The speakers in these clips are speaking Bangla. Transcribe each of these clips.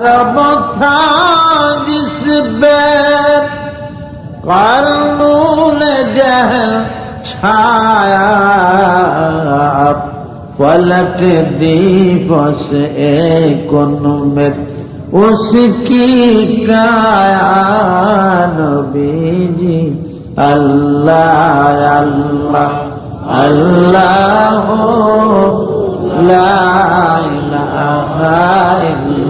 ربطان سبب قرنون جهل چھایا پلٹ دی فس کن میں اس کی کایا نبی جی اللہ اللہ اللہ لا الہ الا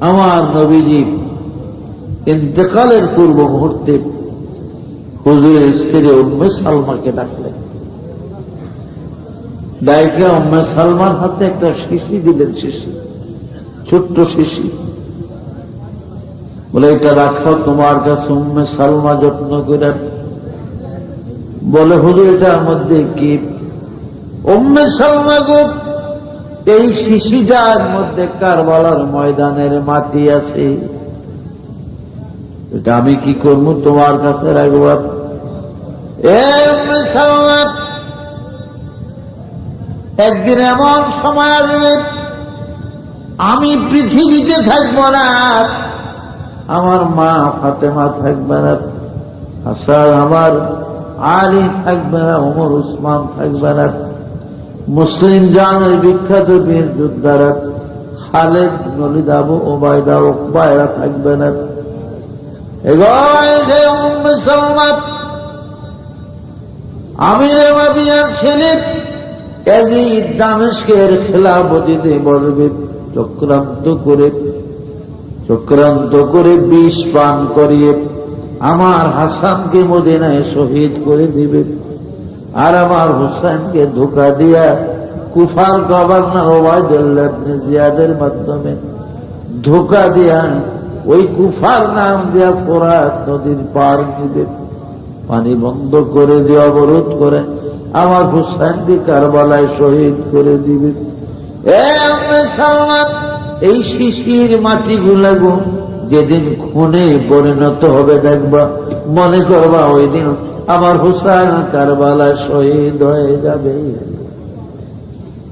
আমার নবীজি ইন্তেকালের পূর্ব মুহূর্তে হুজুরের স্ত্রী উম্মে সালমাকে ডাকলেন। ডাইকে উম্মে সালমার হাতে একটা শিশি দিলেন, শিশি, ছোট্ট শিশি। বলে, এটা রাখো, তোমার কাছে উম্মে সালমা যত্ন করে। বলে, হুজুর, এটার মধ্যে কি? উম্মে সালমা গো এই শিশিজার মধ্যে কারবালার ময়দানের মাটি আছে। এটা আমি কি করব তোমার কাছে রাখব একদিন এমন সময় আসবে, আমি পৃথিবীতে থাকব না, আমার মা ফাতেমা থাকবে না হাসান আমার আলী থাকবে না, ওমর উসমান থাকবে না। মুসলিম জানের বিখ্যাত বীর যোদ্ধারা খালেদ, নলিদ আবু ওবায়দা ওকবায়রা থাকবে না। আমির ছেলে এজিদ দামেস্কের খেলাপতিতে বসবে, চক্রান্ত করে চক্রান্ত করে বিষ পান করিয়ে, আমার হাসানকে মদিনায় শহীদ করে দিবে। আর আমার হুসাইনকে ধোকা দিয়া কুফার গভর্নর ওবায়দুল্লাহ জিয়াদের মাধ্যমে ধোকা দিয়া ওই কুফার নাম দিয়া ফোরাত নদীর পার নিবে, পানি বন্ধ করে দিয়ে অবরোধ করে, আমার হুসাইনকে কারবালায় শহীদ করে দিবে। এই শিশির মাটি গুলাগো যেদিন খুনে পরিণত হবে দেখবা, মনে করবা ওই দিন আমার হুসাইন কারবালা শহীদ হয়ে যাবে।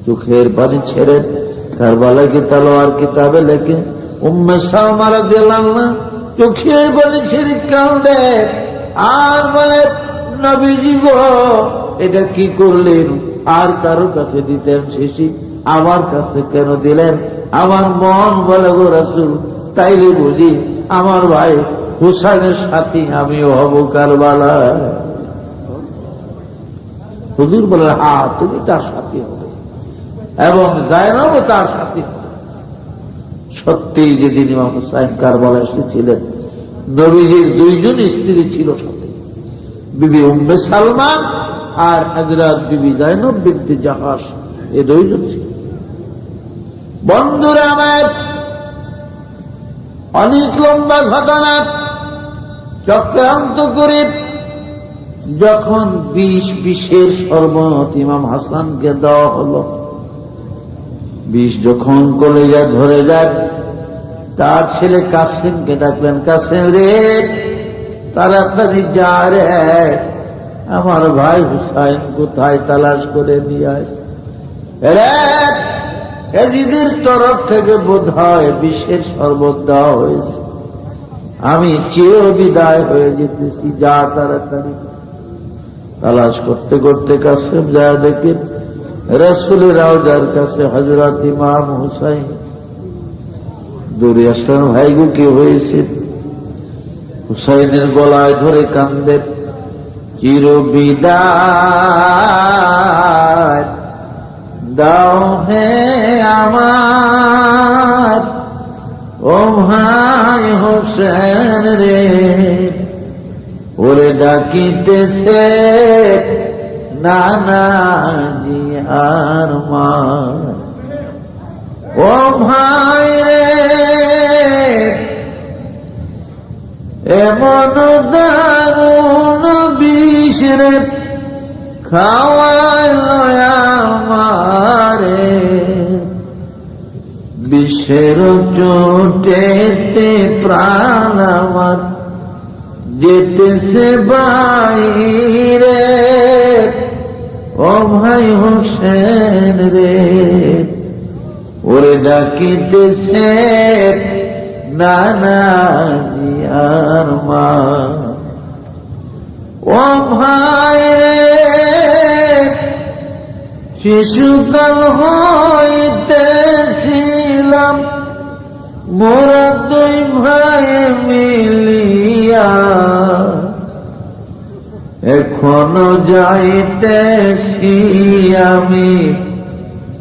চোখের পানি ছেড়ে কারবালা কি তালোয়ার কিতাবে লেখে? উম্মে সামারা দিলাম না চোখের পানি ছেড়ে কান্দে আর বলে, নবীজি গো, এটা কি করলেন? আর কারও কাছে দিতেন শিশি? আমার কাছে কেন দিলেন? আমার মন বলে, গো রাসুল, তাইলে বুঝি আমার ভাই হুসাইনের সাথী আমিও হব কারবালা হুজুর বলে, হা, তুমি তার সাথী হবে এবং জায়নাবও তার সাথী হবে। সত্যি যেদিন ইমাম হুসাইন কারবালা এসেছিলেন, নবীজির দুইজন স্ত্রী ছিল সাথে। বিবি উম্মে সালমান আর হাজরাত বিবি জাইনব বিদ্যে জাহাজ এ দুইজন ছিল। বন্ধুরা আমার, অনেক লম্বা ঘটনা, চক্রান্ত করে যখন বিষ বিষের শরবত ইমাম হাসানকে দেওয়া হল বিষ যখন কলেজা ধরে যায়, তার ছেলে কাসিমকে ডাকলেন, কাসিম রে, তাড়াতাড়ি যা রে, আমার ভাই হুসাইন কোথায় তালাশ করে আস এজিদের তরফ থেকে বোধ হয় বিশ্বের শরবত দেওয়া হয়েছে। আমি চির বিদায় হয়ে যেতেছি, যা তাড়াতাড়ি। তালাশ করতে করতে কাছে যা দেখে, রসুলের যার কাছে হজরত ইমাম হুসাইন। দূরে আসলেন ভাইগু কি হয়েছে? হুসাইনের গলায় ধরে কান্দে চির বিদায়? দাও হে আমার, ও ভাই হোসেন রে। ওরে ডাকিতেছে নানা জিয়ার মা ও ভাই রে, এমন দারুণ বিষ রে বিশ্বের চোটেতে প্রাণ আমার যেতেছে বাইরে, ও ভাই হোসেন রে, ওরে ডাকিতেছে নানা জিয়ার মা। ও ভাই রে, শিশুকাল হইতেছিলাম মোরা দুই ভাই মিলিয়া এখনও যাইতে আমি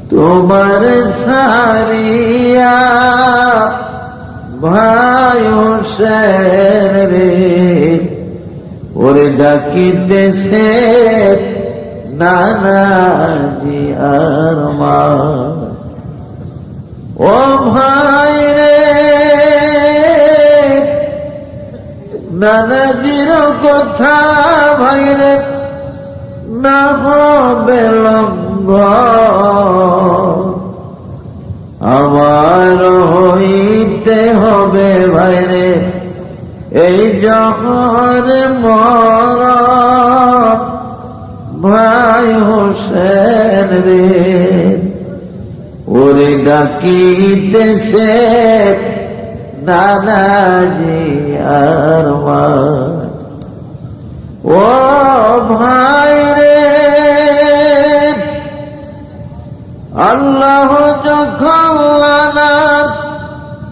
তোমার সারিয়া। ভাই রে, ওরে ডাকিতেছে নানা জিয়ার মা। ও ভাই রে নানাজির কথা ভাই রে না হবে লঙ্ঘ। আমার হইতে হবে ভাই রে এই জহর মর। ভাই হোসেন রে, ওরে ডাকিতে সে দাদাজি। আর মা ও ভাই রে, আল্লাহ যখন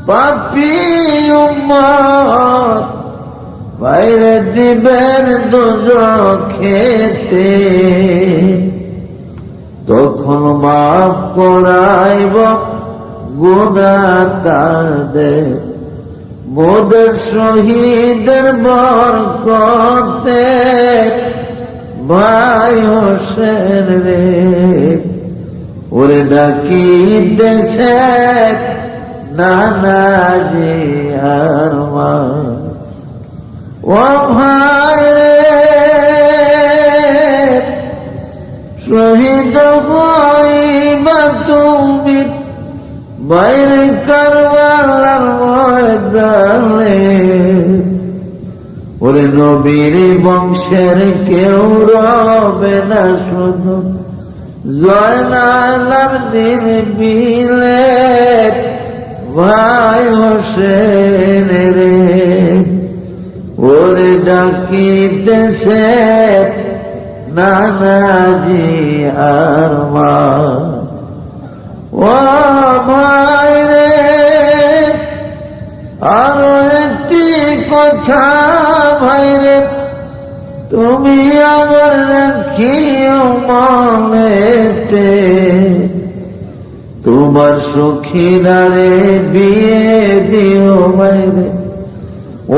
পাপি উম্মত, বাইরে দিবেন দুজ খেতে তখন মাফ করাইব গুণা তাদের। মোদের শহীদের বরকতে ভাই হোসেন রে। ওরে ডাকি দেশে নানাজি আর মা। ও ভাই রে, শহীদ হইবা তুমি বাইরে কারবালার ময়দানে, ওরে নবীর বংশের কেউ রবে না শুধু। জয়নালার দিন বিলে ভাই হোসেন রে, ওরে ডাকিতেছে নানাজি আর মা। ও ভাই রে, আরও একটি কথা ভাই রে, তুমি আমার রাখিও মনেতে। তোমার সখীরারে বিয়ে দিও ভাই রে,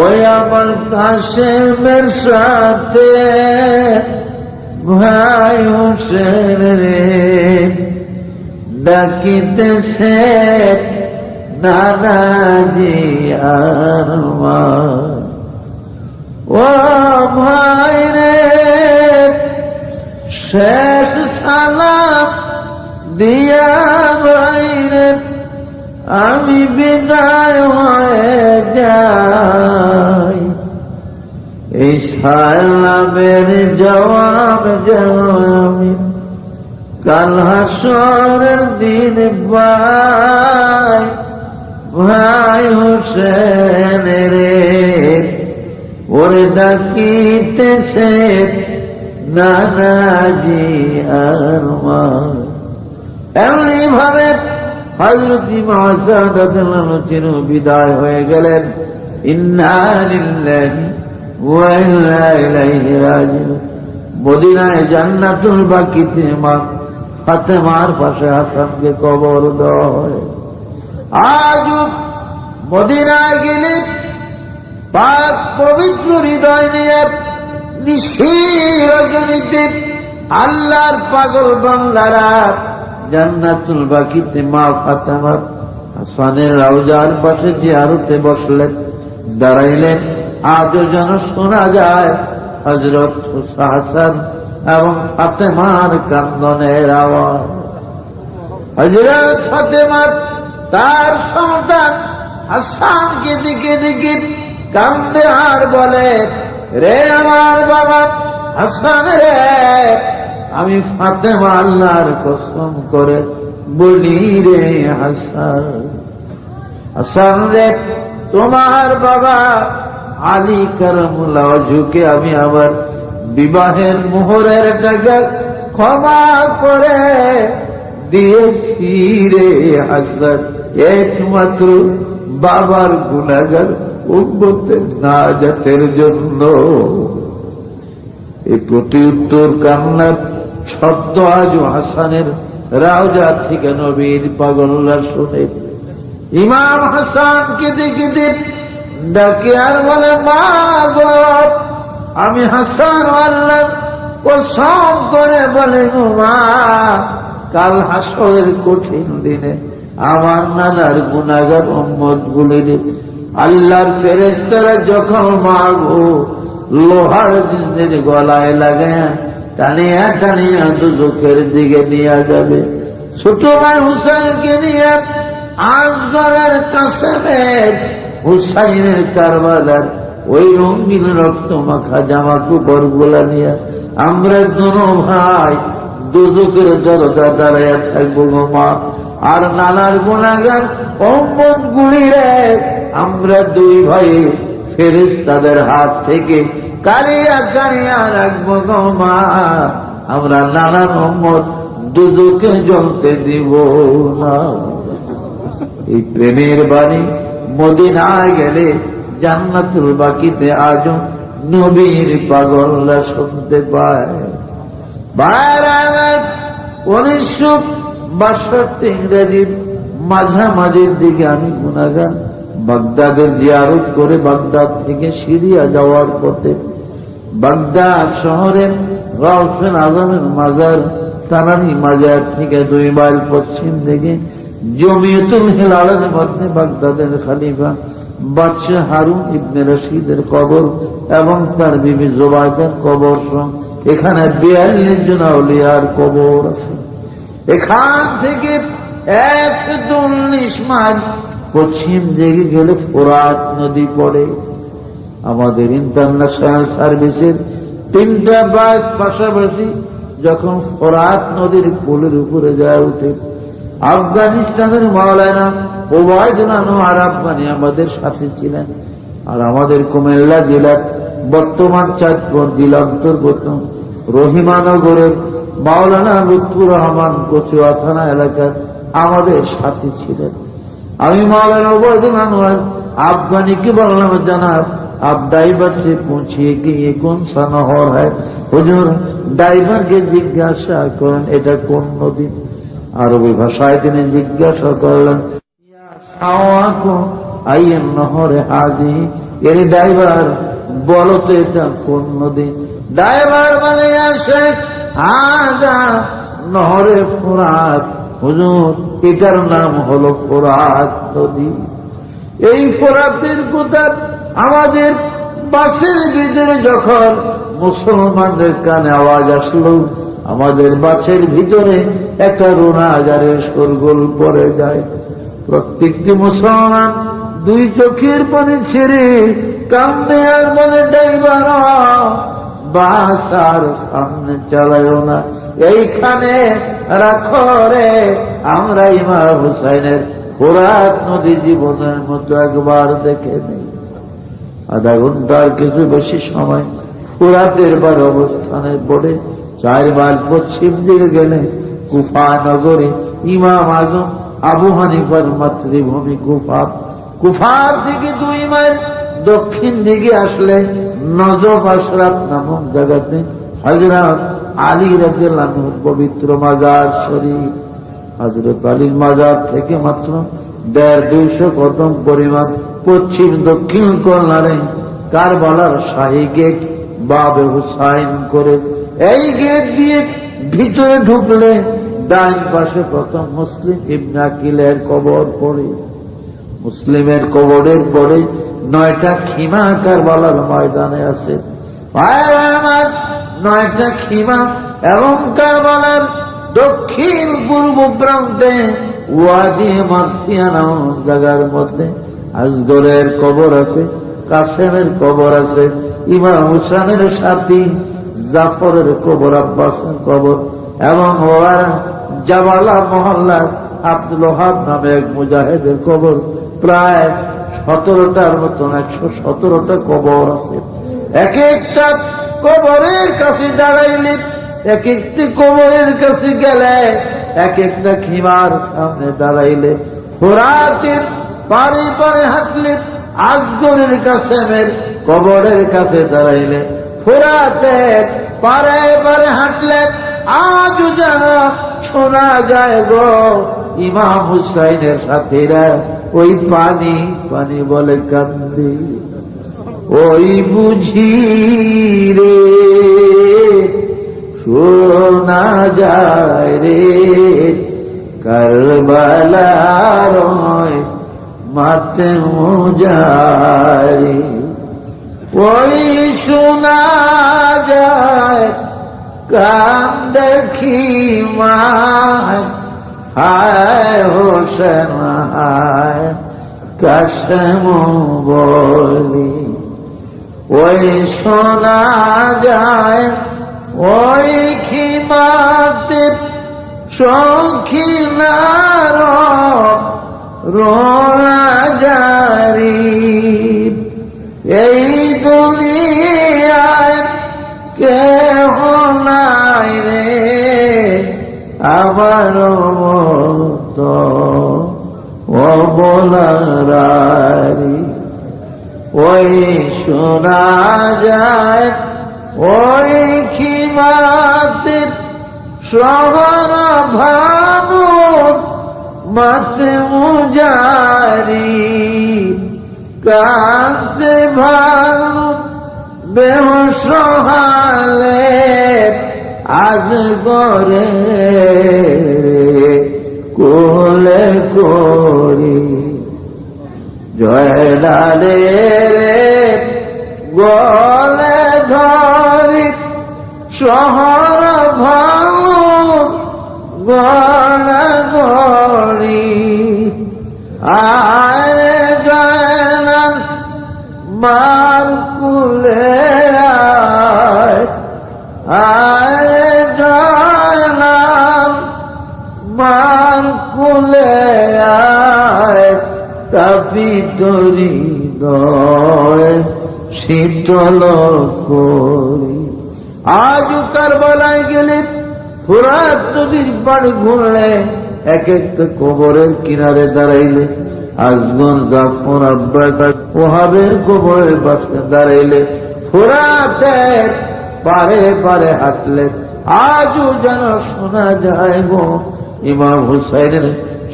ওই আমার কাশেমের সাথে ভাই হোসেন রে। ডাকিতেছে নানাজি আর মা। ও ভাই রে, শেষ সালাম দিয়া ভাই রে, আমি বিদায় হয়ে যাই। এই সালামের জবাব যেন আমি কাল হাসরের দিন ভাই ভাই হোসেন রে ওরে ডাকিতেছে নানাজি আর এমনি ভাবে হজরতি মহাসাদিন বিদায় হয়ে গেলেন। মদিনায় জান্নাতুল বাকিতে মা ফাতেমার পাশে হাসানকে কবর হয় আজ মদিনায় গেলে পাক পবিত্র হৃদয় নিয়ে রজনীতে আল্লাহর পাগল বাংলারা জান্নাতুল বাকিতে মা ফাতেমার হাসানের রাউজার পাশে জিয়ারতে বসলেন, দাঁড়াইলেন। আজও যেন শোনা যায় হজরত হাসান এবং ফাতেমার কান্দনের আওয়াজ। হজরত ফাতেমার তার সন্তান হাসানকে দিকে দিকে কান্দে আর বলে, রে আমার বাবা, হাসান রে, আমি ফাতেমা আল্লাহর কসম করে বলি রে হাসান। হাসান রে, তোমার বাবা আলী কারামুল্লাহ ঝুঁকে আমি আমার বিবাহের মোহরের টাকা ক্ষমা করে দিয়েছি রে হাসান একমাত্র বাবার গুণাগার উন্মতের না জাতের জন্য। এই প্রতি উত্তর কান্নার শব্দ আজ হাসানের রাজা থেকে নবীর পাগল্লা শুনে। ইমাম হাসান কেঁদে কেঁদে ডাকে আর বলে, মা গো আমি হাসান আল্লাহ কসম করে বলে মা, কাল হাসরের কঠিন দিনে আমার নানার গুণাগার মোহাম্মদ গুলির আল্লাহর ফেরেস্তারা যখন মাগো, লোহার জিনের গলায় লাগায় টানিয়া টানিয়া দুজকের দিকে নিয়ে যাবে। ছোট ভাই হুসাইনকে নিয়ে আজগরের কাসেমের হুসাইনের কারবালার ওই রঙিন রক্ত মাখা জামা কুপরগুলা নিয়ে আমরা দুনো ভাই দুজকের দরজা দাঁড়াইয়া থাকব মা। আর নানার গুণাগান অম্মদ গুড়িরে আমরা দুই ভাই ফেরেস তাদের হাত থেকে কারিয়া কারিয়া রাখব মা। আমরা নানা নম্বর দুদুকে জ্বলতে দিব না। এই প্রেমের বাণী মদিনায় গেলে জান্নাতুল বাকিতে আজ নবীর পাগলরা শুনতে পায়। উনিশশো বাষট্টি ইংরেজির মাঝামাঝির দিকে আমি গুণাগান বাগদাদের জিয়ারত করে বাগদাদ থেকে সিরিয়া যাওয়ার পথে বাগদাদ শহরের রওশন আজমের মাজার তারানি মাজার থেকে দুই মাইল পশ্চিম দিকে জমিয়তুল হেলালের মধ্যে বাগদাদের খালিফা বাদশাহ হারুন ইবনে রশিদের কবর এবং তার বিবি জোবাইদার কবর এখানে বিয়াল্লিশ জন আউলিয়ার কবর আছে। এখান থেকে একশো উনিশ মাইল পশ্চিম দিকে গেলে ফোরাত নদী পড়ে। আমাদের ইন্টারন্যাশনাল সার্ভিসের তিনটা বাস পাশাপাশি যখন ফোরাত নদীর পুলের উপরে যায় উঠে, আফগানিস্তানের মাওলানা আমাদের সাথে ছিলেন আর আমাদের কুমিল্লা জেলার বর্তমান চাঁদপুর জেলা অন্তর্গত রহিমানগরের মাওলানা লুৎফুর রহমান কচুয়া থানা এলাকার আমাদের সাথে ছিলেন আমি মাওলানা ওবায়দুল আনোয়ার আফগানিকে বললাম জানাব আপ ড্রাইভারকে পৌঁছিয়ে গিয়ে কোন সানহর হয় হুজুর ড্রাইভারকে জিজ্ঞাসা করেন এটা কোন নদী আরবি ভাষায় তিনি জিজ্ঞাসা করলেন ড্রাইভার, বলো তো এটা কোন ড্রাইভার মানে আসে আগা নহরে ফোরাত। হুজুর, এটার নাম হলো ফোরাত নদী। এই ফোরাতের কথা আমাদের বাসের ভিতরে যখন মুসলমানদের কানে আওয়াজ আসলো, আমাদের বাসের ভিতরে একটা রোনা হাজারের সরগোল পড়ে যায়। প্রত্যেকটি মুসলমান দুই চোখের পানি ছেড়ে কান্দে আর বলে ড্রাইভার বাস আর সামনে চালায়ও না। এইখানে রাখো রে আমরা ইমা হুসাইনের ফোরাত নদী জীবনের মতো একবার দেখে নেই। আধা ঘণ্টার কিছু বেশি সময় ফুরাতের বার অবস্থানে পড়ে চার বার পশ্চিম দিকে গেলে কুফা নগরে ইমাম আজম আবু হানিফার মাতৃভূমি কুফা। কুফার দিকে দুই মাইল, দক্ষিণ দিকে আসলে নজব আশরাফ নামক জায়গাতে হজরত আলী রাজুর পবিত্র মাজার শরীফ। হজরত আলীর মাজার থেকে মাত্র দেড় দুইশো কদম পরিমাণ পশ্চিম দক্ষিণ কর্নারে কারবালার শাহী গেট বাবে হুসাইন করে। এই গেট দিয়ে ভিতরে ঢুকলে ডাইন পাশে প্রথম মুসলিম ইবনাকিলের কবর পড়ে। মুসলিমের কবরের পরে নয়টা খিমা কারবালার ময়দানে আছে। আমার, নয়টা খিমা এবং কারবালার দক্ষিণ পূর্ব প্রান্তে ওয়াদি মার্সিয়া জায়গার মধ্যে আজগরের কবর আছে, কাসেমের কবর আছে, ইমাম হুসানের সাথী জাফরের কবর, আব্বাসের কবর এবং ওরা জাবালা মহল্লার আব্দুল ওহাব নামে এক মুজাহিদের কবর। প্রায় সতেরোটার মতন, একশো সতেরোটা কবর আছে। এক একটা কবরের কাছে দাঁড়াইলে এক একটি কবরের কাছে গেলে এক একটা খিমার সামনে দাঁড়াইলে ফোরাতের পারে পারে হাঁটলে আজগরের কাছে কবরের কাছে দাঁড়াইলে ফোরাতের পারে পারে হাঁটলে আজ যেন শোনা যায় গো ইমাম হুসাইনের সাথীরা। ওই পানি পানি বলে কান্দি। ওই বুঝি রে, শোনা যায় রে। কারবালার মাতে মুজারি। ওই শোনা যায় কান দেখি মা হায় হোসেন হায় কাশম বলি। ওই শোনা যায়, ওই খিমাতে সখিনার রোনা জারি এই আমার মতো অবলারি ওই শোনা যায়, ওই খিমাতে শহর ভাবুন মাতে মুজারি। কাছে ভালো বেহসহালে আজ গরে কোলে করি। জয়লালে গলে ধরি, শহর ভালো গড়া। গড়ি আরে জয়নাল মার কুলে কুলে আয় তরি শীতল করি। আজ কারবালায় গেলে ফুরাত নদীর বাড়ি ঘুরলে, এক একটা কবরের কিনারে দাঁড়াইলে আজগন জাফর আব্বাস ওহাবের কবরের পাশে দাঁড়াইলে ফুরাতের পারে পারে হাঁটলে, আজও যেন শোনা যায় গো, ইমাম হুসাইনের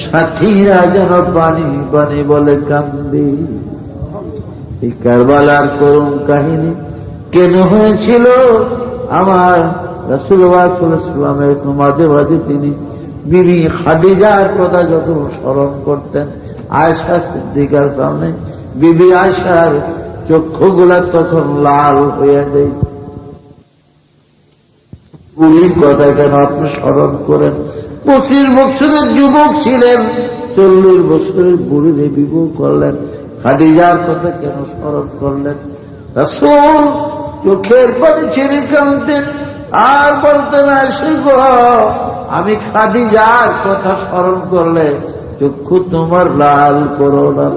সাথীরা যেন পানি পানি বলে কান্দি। এই কারবালার করুণ কাহিনী কেন হয়েছিল? আমার রাসুলামের মাঝে মাঝে তিনি বিবি খাদিজার কথা যখন স্মরণ করতেন আয়সা সিদ্দিকার সামনে বিবি আয়সার চক্ষুগুলা তখন লাল হয়ে যায়। কথা কেন আপনি স্মরণ করেন? পঁচিশ বছরের যুবক ছিলেন। চল্লিশ বছরের বুড়িরে বিবাহ করলেন। খাদিজার কথা কেন স্মরণ করলেন? রাসূল চোখের পানি ছেড়ে কানতেন আর বলতেন আসি গো, আমি খাদিজার কথা স্মরণ করলে চক্ষু তোমার লাল করো না।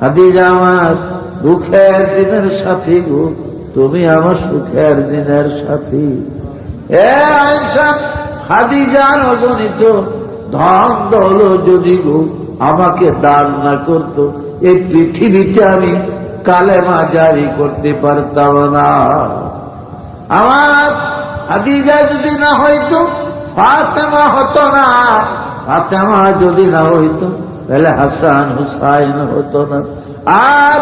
খাদিজা আমার, দুঃখের দিনের সাথী গো, তুমি আমার সুখের দিনের সাথী। এ আয়সা খাদিজার অগণিত ধন দল যদি গো আমাকে দান না করতো এই পৃথিবীতে আমি কালেমা জারি করতে পারতাম না। আমার খাদিজা যদি না হইতো, ফাতেমা হতো না। ফাতেমা যদি না হইতো, তাহলে হাসান হুসাইন হতো না। আর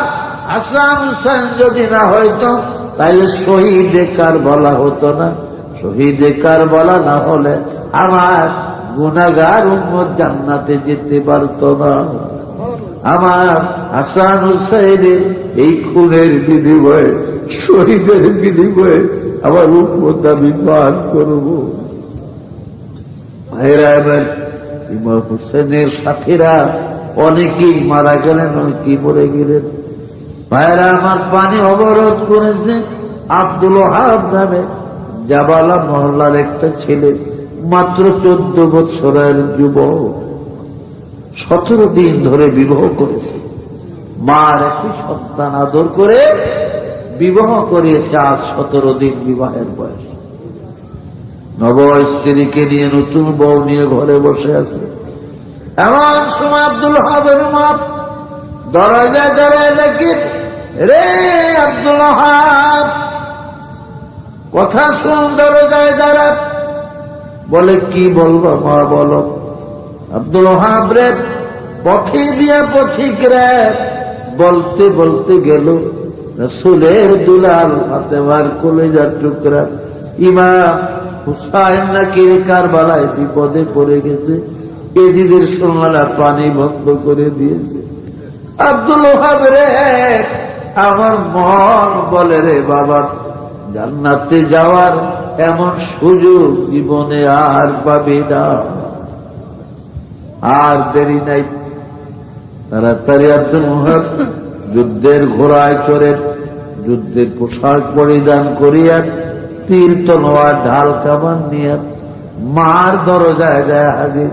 হাসান হুসাইন যদি না হইতো, তাহলে শহীদ কার বলা হতো না। শহীদ কার বলা না হলে আমার গুনাগার উম্মত জান্নাতে যেতে পারতো না। আমার হাসান হুসাইনের এই খুনের বিনিময়ে, শহীদের বিনিময়ে আমার উন্মত আমি পান করব। ভাইরা এবার ইমাম হোসেনের সাথীরা অনেকেই মারা গেলেন, অনেকেই মরে গেলেন। ভাইরা আমার পানি অবরোধ করেছে আব্দুল হাব নামে জাবালা মহল্লার একটা ছেলে, মাত্র চোদ্দ বৎসরের যুবক, সতেরো দিন ধরে বিবাহ করেছে। মার একই সন্তান আদর করে বিবাহ করিয়েছে আজ সতেরো দিন বিবাহের বয়স। নব স্ত্রীকে নিয়ে নতুন বউ নিয়ে ঘরে বসে আছে। এমন সময় আব্দুল হাবের মাপ দরজায় দরজায় দেখি, রে আব্দুল হাব কথা শুন দরজায় দাঁড়া বলে, কি বলব মা, বলো। আব্দুল হাব রে, পথে দিয়া পথিক রে। বলতে বলতে গেল, রসুলের দুলাল হাতে ফাতেমার কলেজার টুকরা। ইমাম হুসাইন নাকি কারবালায় বিপদে পড়ে গেছে এদিদের সোনালা পানি বন্ধ করে দিয়েছে। আব্দুল ওহাব রে, আমার মন বলে রে বাবা জান্নাতে যাওয়ার এমন সুযোগ জীবনে আর পাবে না। আর দেরি নাই। তাড়াতাড়ি আব্দুল ওহাব যুদ্ধের ঘোড়ায় চড়ে যুদ্ধের পোশাক পরিধান করিয়া তীর তনোয়ার ঢাল কামান নিয়ে মার দরজায় যায় হাজির।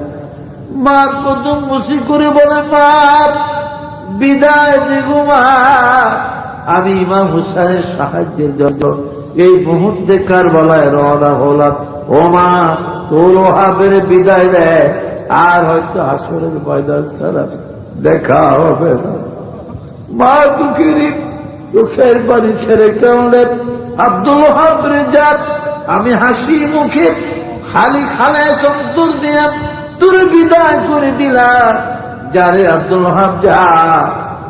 মা কদম মুসি করে বলে মা বিদায় দিগু মা। আমি ইমাম হুসাইনের সাহায্যের জন্য এই মুহূর্তে কারবালায় রওনা হলাম। ও মা তোর ওহাবের বিদায় দেয় আর হয়তো আসরের ময়দান ছাড়া দেখা হবে না। মা দুঃখেরই চোখের বাড়ি ছেড়ে কেমন? আব্দুল হাবরে যাক আমি হাসি মুখে খালি খালায় চন্তর দিয়ে তোর বিদায় করে দিলাম। যারে আব্দুল হাব যা,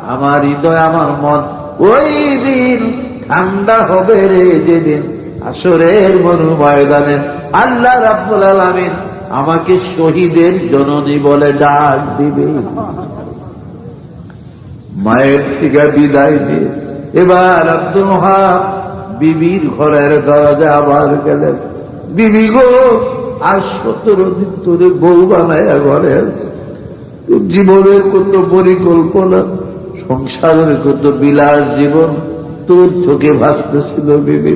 আমার হৃদয়, আমার মন ওই দিন ঠান্ডা হবে রে যেদিন আসরের মরু ময়দানে। আল্লাহ রাব্বুল আলামিন আমাকে শহীদের জননী বলে ডাক দিবে। মায়ের থেকে বিদায় দিয়ে এবার আব্দুল হাব বিবির ঘরের দরজা আবার গেলেন। বিবি গো, আর সতেরো দিন ধরে বউ বানায় ঘরে আছে। জীবনের কত পরিকল্পনা, সংসারের কত বিলাস জীবন তোর চোখে ভাসতেছিল বিবি।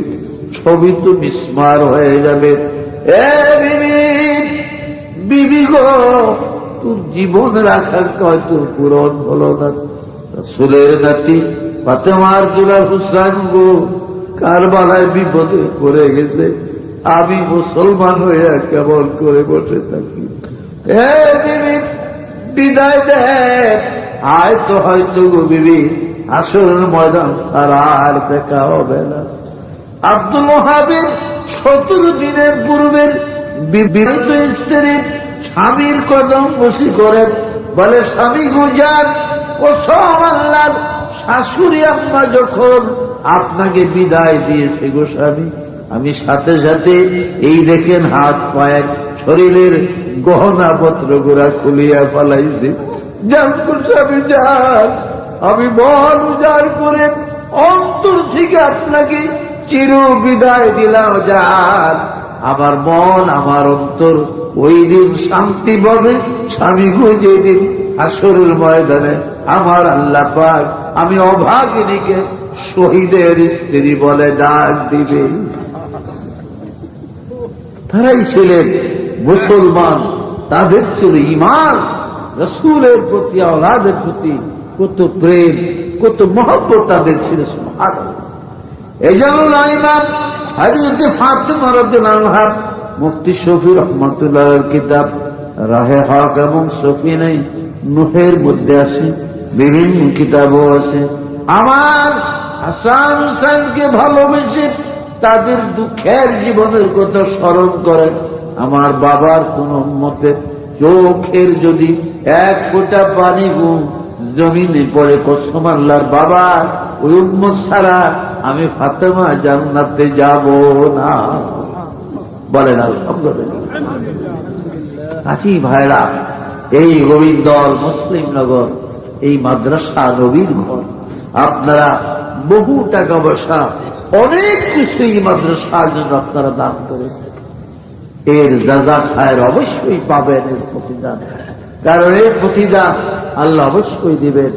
সবই তো বিস্মার হয়ে যাবে। এ বিবি বিবি গো, তোর জীবন রাখার কয় তোর পূরণ হলো না। সুলের নাতি ফাতেমার দুলা হুসান গো, কারবালায় বিপদে পড়ে গেছে। আমি মুসলমান হয়ে কেমন করে বসে থাকি। বিদায় দে। আয় তো হয়তো গো বিবি। আসল ময়দান সারা আর দেখা হবে না। আব্দুল মহাবীর সতেরো দিনের পূর্বের বিবাহিত স্ত্রীর স্বামীর কদম বসি করেন। বলে, স্বামী গুজার ও সব শাশুড়ি আম্মা যখন আপনাকে বিদায় দিয়েছে গো স্বামী, আমি সাথে সাথে এই দেখেন হাত পায়ের শরীরের গহনা পত্র গোড়া খুলিয়া পালাইছে যান স্বামী, যান। আমি মন উজাড় করে অন্তর থেকে আপনাকে চির বিদায় দিলাম যান আমার মন, আমার অন্তর ওই দিন শান্তি পাবে। স্বামী খুঁজে দিন আসরের ময়দানে আমার আল্লাহ পাক আমি অভাগিনীকে শহীদের স্ত্রী বলে ডাক দিবে তারাই ছিলেন মুসলমান, তাদের ছিল ইমান রসুলের প্রতি আওলাদের প্রতি কত প্রেম, কত মহব্বত তাদের ছিল মুফতি শফি রহমতুল্লাহ কিতাব, রাহে হক এবং সফি নেই, নুহের মধ্যে আছে, বিভিন্ন কিতাবও আছে। আমার হাসান হুসাইনকে ভালোবেসে তাদের দুঃখের জীবনের কথা স্মরণ করেন। আমার বাবার কোন মতে চোখের যদি এক ফোঁটা পানি গুম জমিনে পড়ে কসম আল্লাহর বাবা, ওই উম্মত ছাড়া আমি ফাতেমা জান্নাতে যাব না। বলেন আলহামদুলিল্লাহ। কাছি ভাইরা, এই গোবিন্দর মুসলিম নগর, এই মাদ্রাসা নবীর ঘর। আপনারা বহু টাকা পয়সা, অনেক কিছু এই মাদ্রাসার জন্য আপনারা দান করেছেন। এর যাজা খায়ের অবশ্যই পাবেন এর প্রতিদান। কারণ এর প্রতিদান আল্লাহ অবশ্যই দিবেন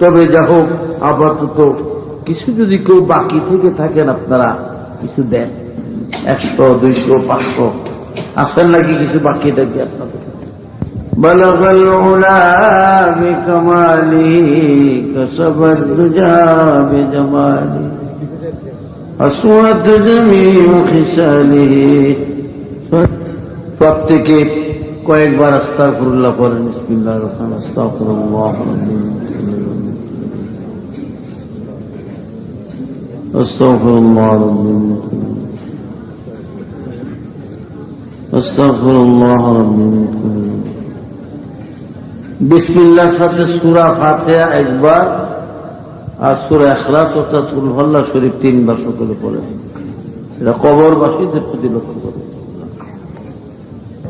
তবে যা হোক আপাতত কিছু যদি কেউ বাকি থেকে থাকেন আপনারা কিছু দেন একশো দুইশো পাঁচশো আসেন নাকি কিছু বাকি থাকি আপনাদের بلغ العلا بكماله كسب الدجى بجماله أسود جميع خصاله প্রত্যেকে কয়েকবার আস্তাগফিরুল্লাহ করেন বিসমিল্লাহির রহমানির রহিম, আস্তাগফিরুল্লাহ আস্তাগফিরুল্লাহ রাব্বি আস্তাগফিরুল্লাহ রাব্বি বিসমিল্লাহর সাথে সুরা ফাতিহা একবার আর সূরা ইখলাস অর্থাৎ কুল হুয়াল্লাহ শরীফ তিনবার সকলে পড়েন এটা কবরবাসীদের প্রতি লক্ষ্য করে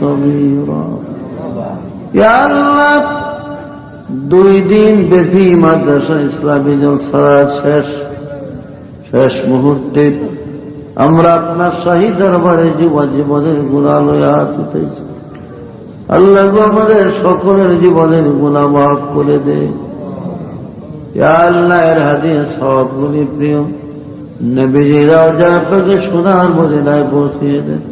صغيرا يا الله দুই দিন ব্যাপী মাদ্রাসা ইসলামী জলসারা শেষ শেষ মুহূর্তে আমরা আপনার শাহী দরবারে যুবা জীবনের গুণালয় হাত উঠেছি আল্লাহ গো আমাদের সকলের জীবনের গুণা মাফ করে দে ইয়া আল্লাহ এর হাদিয়ে সবগুলি প্রিয় নবীজিরাও যার পাকে সোনার মদিনায় পৌঁছিয়ে দেন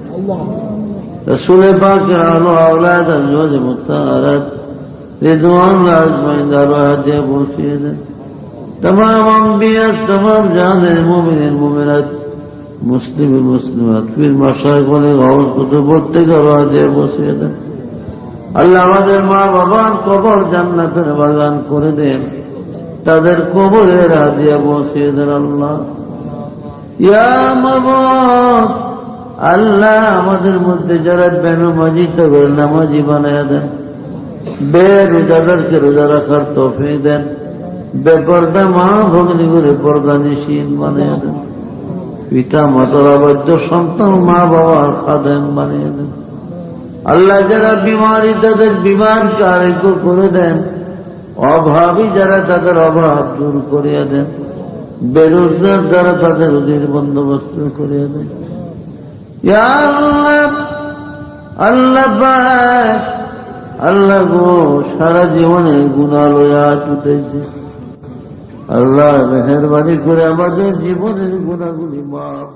رسول پاک رانو اولاد ازواج مختارت رضوان راج اجمعین دارو حدیہ پوشید تمام انبیاء تمام جان المؤمنین مومنات মুসলিম মুসলিমাত পীর মশাই বলে অবস কত পড়তে গেলো দিয়ে বসিয়ে দেন আল্লাহ আমাদের মা বাবার جنت জান্নাতের বাগান করে দেন তাদের কবরে রাজিয়া বসিয়ে দেন اللہ یا মামা আল্লাহ আমাদের মধ্যে যারা বেনমাজি তবে নামাজি বানায় দেন বে রোজাদারকে রোজা রাখার তফি দেন, বেপর্দা মা ভগ্নি করে পর্দা নিশীন বানিয়ে দেন পিতা মাতার আবদ্ধ সন্তান মা বাবার খাদেন বানিয়ে দেন। আল্লাহ যারা বিমারি, তাদের বিমারকে আরোগ্য করে দেন, অভাবী যারা তাদের অভাব দূর করিয়া দেন, বেরোজগার যারা তাদের অধীর বন্দোবস্ত করিয়া দেন। আল্লাহ পাক, আল্লাহ গো সারা জীবনে গুণালয়া উঠেছে। আল্লাহ মেহরবানি করে আমাদের জীবনের গুণাগুলি মাফ